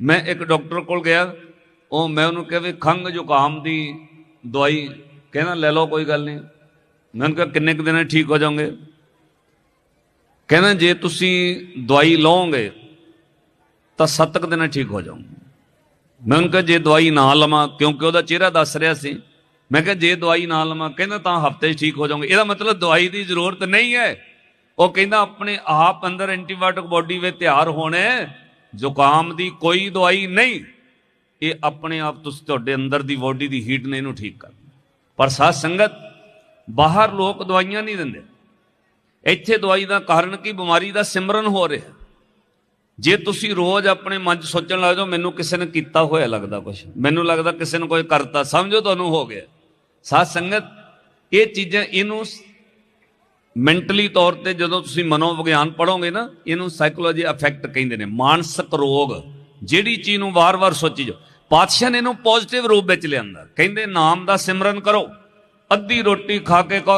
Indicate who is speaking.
Speaker 1: ਮੈਂ ਇੱਕ ਡਾਕਟਰ ਕੋਲ ਗਿਆ, ਉਹ ਮੈਂ ਉਹਨੂੰ ਕਿਹਾ ਵੀ ਖੰਘ ਜ਼ੁਕਾਮ ਦੀ ਦਵਾਈ, ਕਹਿੰਦਾ ਲੈ ਲਓ ਕੋਈ ਗੱਲ ਨਹੀਂ। ਮੈਂ ਉਹਨੂੰ ਕਿਹਾ ਕਿੰਨੇ ਕੁ ਦਿਨਾਂ ਠੀਕ ਹੋ ਜਾਓਗੇ? ਕਹਿੰਦਾ ਜੇ ਤੁਸੀਂ ਦਵਾਈ ਲਓਗੇ, ਤਾਂ ਸੱਤ ਕੁ ਦਿਨਾਂ ਠੀਕ ਹੋ ਜਾਓਗੇ। ਮੈਂ ਉਹਨੂੰ ਕਿਹਾ ਜੇ ਦਵਾਈ ਨਾ ਲਵਾਂ, ਕਿਉਂਕਿ ਉਹਦਾ ਚਿਹਰਾ ਦੱਸ ਰਿਹਾ ਸੀ। ਮੈਂ ਕਿਹਾ ਜੇ ਦਵਾਈ ਨਾ ਲਵਾਂ, ਕਹਿੰਦਾ ਤਾਂ ਹਫ਼ਤੇ 'ਚ ਠੀਕ ਹੋ ਜਾਓਗੇ। ਇਹਦਾ ਮਤਲਬ ਦਵਾਈ ਦੀ ਜ਼ਰੂਰਤ ਨਹੀਂ ਹੈ। ਉਹ ਕਹਿੰਦਾ ਆਪਣੇ ਆਪ ਅੰਦਰ ਐਂਟੀਬਾਇਓਟਿਕ ਬੋਡੀ ਵਿੱਚ ਤਿਆਰ ਹੋਣੇ ਜ਼ੁਕਾਮ ਦੀ ਕੋਈ ਦਵਾਈ ਨਹੀਂ। ਇਹ ਆਪਣੇ ਆਪ ਤੁਸੀਂ ਤੁਹਾਡੇ ਅੰਦਰ ਦੀ ਬੋਡੀ ਦੀ ਹੀਟ ਨੇ ਇਹਨੂੰ ਠੀਕ ਕਰ ਪਰ ਸਾਧ ਸੰਗਤ, ਬਾਹਰ ਲੋਕ ਦਵਾਈਆਂ ਨਹੀਂ ਦਿੰਦੇ। ਇੱਥੇ ਦਵਾਈ ਦਾ ਕਾਰਨ ਕੀ? ਬਿਮਾਰੀ ਦਾ ਸਿਮਰਨ ਹੋ ਰਿਹਾ। ਜੇ ਤੁਸੀਂ ਰੋਜ਼ ਆਪਣੇ ਮਨ 'ਚ ਸੋਚਣ ਲੱਗ ਜਾਓ, ਮੈਨੂੰ ਕਿਸੇ ਨੇ ਕੀਤਾ ਹੋਇਆ ਲੱਗਦਾ ਕੁਝ ਮੈਨੂੰ ਲੱਗਦਾ ਕਿਸੇ ਨੇ ਕੋਈ ਕਰਤਾ। ਸਮਝੋ ਤੁਹਾਨੂੰ ਹੋ ਗਿਆ। ਸਾਧ ਸੰਗਤ, ਇਹ ਚੀਜ਼ਾਂ ਇਹਨੂੰ ਮੈਂਟਲੀ ਤੌਰ ਤੇ ਜਦੋਂ ਤੁਸੀਂ ਮਨੋਵਿਗਿਆਨ ਪੜੋਗੇ ਨਾ, ਇਹਨੂੰ ਸਾਈਕੋਲੋਜੀ ਅਫੈਕਟ ਕਹਿੰਦੇ ਨੇ, ਮਾਨਸਿਕ ਰੋਗ। ਜਿਹੜੀ ਚੀਜ਼ ਨੂੰ ਵਾਰ-ਵਾਰ ਸੋਚੀ ਜਾਓ। ਪਾਤਸ਼ਾਹ ਨੇ ਇਹਨੂੰ ਪੋਜ਼ਿਟਿਵ ਰੂਪ ਵਿੱਚ ਲਿਆਂਦਾ। ਕਹਿੰਦੇ, ਨਾਮ ਦਾ ਸਿਮਰਨ ਕਰੋ। ਅੱਧੀ ਰੋਟੀ ਖਾ ਕੇ ਕਹੋ